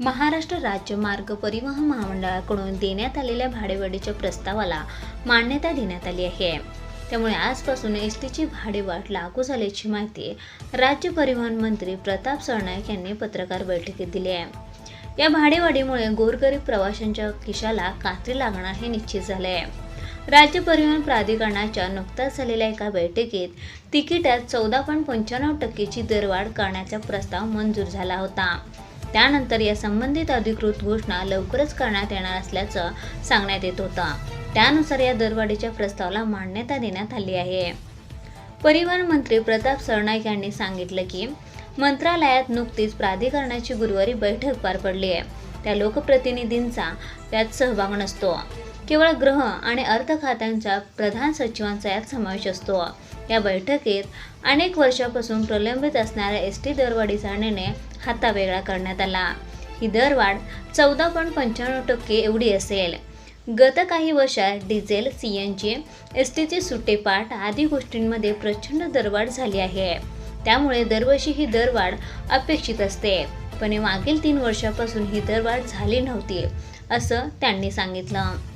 महाराष्ट्र राज्य मार्ग परिवहन महामंडळाकडून देण्यात आलेल्या भाडेवाढीच्या प्रस्तावाला मान्यता देण्यात आली आहे. त्यामुळे आजपासून एस टीची भाडेवाढ लागू झाल्याची माहिती राज्य परिवहन मंत्री प्रताप सरनाईक यांनी पत्रकार बैठकीत दिली आहे. या भाडेवाढीमुळे गोरगरीब प्रवाशांच्या खिशाला कात्री लागणार हे निश्चित झाले आहे. राज्य परिवहन प्राधिकरणाच्या नुकत्याच झालेल्या एका बैठकीत तिकिटात चौदा पॉईंट पंच्याण्णव टक्केची दरवाढ करण्याचा प्रस्ताव मंजूर झाला होता. त्यानंतर या संबंधित अधिकृत घोषणा लवकरच करण्यात येणार असल्याचं सांगण्यात येत होतं. त्यानुसार या दरवाढीच्या प्रस्तावाला मान्यता देण्यात आली आहे. परिवहन मंत्री प्रताप सरनाईक यांनी सांगितलं की मंत्रालयात नुकतीच प्राधिकरणाची गुरुवारी बैठक पार पडली आहे. त्या लोकप्रतिनिधींचा त्यात सहभाग नसतो. केवळ ग्रह आणि अर्थ खात्यांच्या प्रधान सचिवांचा यात समावेश असतो. या बैठकीत अनेक वर्षापासून प्रलंबित असणाऱ्या एस टी दरवाढीचा निर्णय हातावेगळा करण्यात आला. ही दरवाढ चौदा पॉईंट पंच्याण्णव टक्के एवढी असेल. गत काही वर्षात diesel C N G S टीचे सुट्टेपाठ आदी गोष्टींमध्ये प्रचंड दरवाढ झाली आहे. त्यामुळे दरवर्षी ही दरवाढ अपेक्षित असते. पण मागील तीन वर्षापासून ही दरवाढ झाली नव्हती असं त्यांनी सांगितलं.